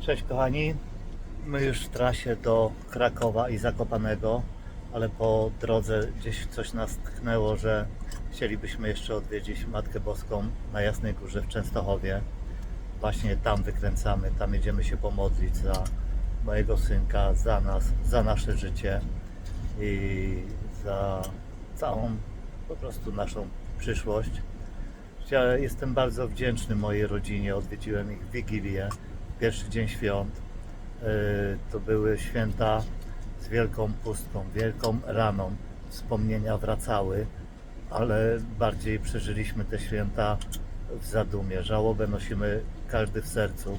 Cześć kochani, my już w trasie do Krakowa i Zakopanego, ale po drodze gdzieś coś nas tknęło, że chcielibyśmy jeszcze odwiedzić Matkę Boską na Jasnej Górze w Częstochowie. Właśnie tam wykręcamy, tam jedziemy się pomodlić za mojego synka, za nas, za nasze życie i za całą po prostu naszą przyszłość. Ja jestem bardzo wdzięczny mojej rodzinie. Odwiedziłem ich w Wigilię, pierwszy dzień świąt. Yy, To były święta z wielką pustką, wielką raną. Wspomnienia wracały, ale bardziej przeżyliśmy te święta w zadumie. Żałobę nosimy każdy w sercu.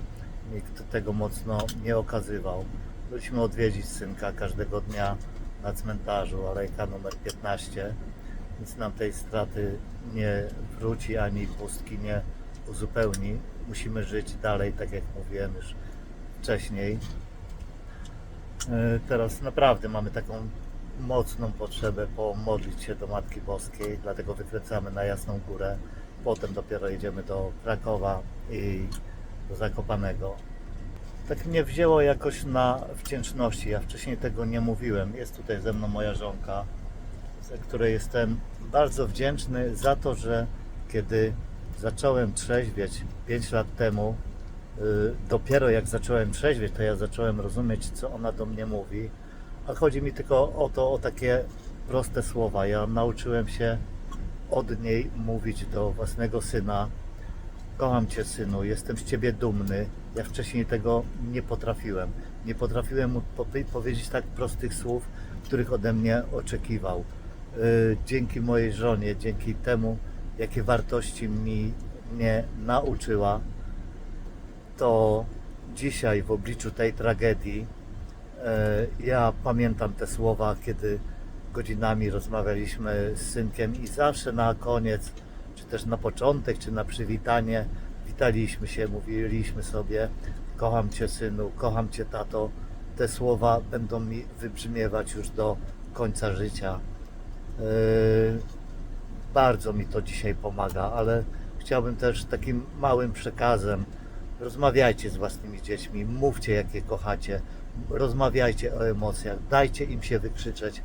Nikt tego mocno nie okazywał. Byliśmy odwiedzić synka każdego dnia na cmentarzu, alejka numer 15 nic nam tej straty nie wróci ani pustki nie uzupełni. Musimy żyć dalej, tak jak mówiłem już wcześniej. E, Teraz naprawdę mamy taką mocną potrzebę pomodlić się do Matki Boskiej, dlatego wykręcamy na Jasną Górę. Potem dopiero jedziemy do Krakowa i do Zakopanego. Tak mnie wzięło jakoś na wdzięczności. Ja wcześniej tego nie mówiłem. Jest tutaj ze mną moja żonka za której jestem bardzo wdzięczny za to, że kiedy zacząłem trzeźwieć 5 lat temu, y, dopiero jak zacząłem trzeźwieć, to ja zacząłem rozumieć, co ona do mnie mówi. A chodzi mi tylko o to, o takie proste słowa. Ja nauczyłem się od niej mówić do własnego syna. Kocham Cię, synu, jestem z Ciebie dumny. Ja wcześniej tego nie potrafiłem. Nie potrafiłem mu powie- powiedzieć tak prostych słów, których ode mnie oczekiwał. Y, Dzięki mojej żonie, dzięki temu, jakie wartości mi mnie nauczyła, to dzisiaj w obliczu tej tragedii e, ja pamiętam te słowa, kiedy godzinami rozmawialiśmy z synkiem i zawsze na koniec, czy też na początek, czy na przywitanie, witaliśmy się, mówiliśmy sobie: Kocham cię, synu, kocham cię, tato. Te słowa będą mi wybrzmiewać już do końca życia. E, Bardzo mi to dzisiaj pomaga, ale chciałbym też takim małym przekazem. Rozmawiajcie z własnymi dziećmi, mówcie jakie kochacie, rozmawiajcie o emocjach, dajcie im się wykrzyczeć,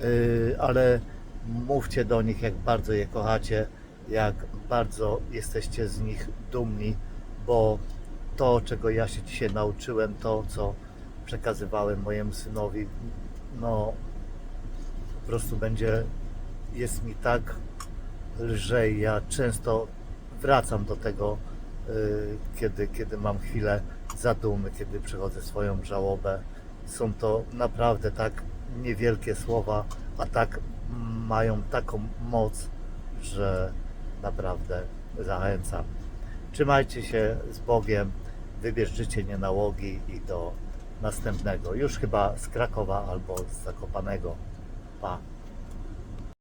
yy, ale mówcie do nich, jak bardzo je kochacie, jak bardzo jesteście z nich dumni, bo to, czego ja się dzisiaj nauczyłem, to, co przekazywałem mojemu synowi, no po prostu będzie, jest mi tak lżej. Ja często wracam do tego, y, kiedy, kiedy mam chwilę zadumy, kiedy przechodzę swoją żałobę. Są to naprawdę tak niewielkie słowa, a tak mają taką moc, że naprawdę zachęcam. Trzymajcie się z Bogiem, wybierz życie nie nałogi i do następnego. Już chyba z Krakowa albo z Zakopanego. Pa.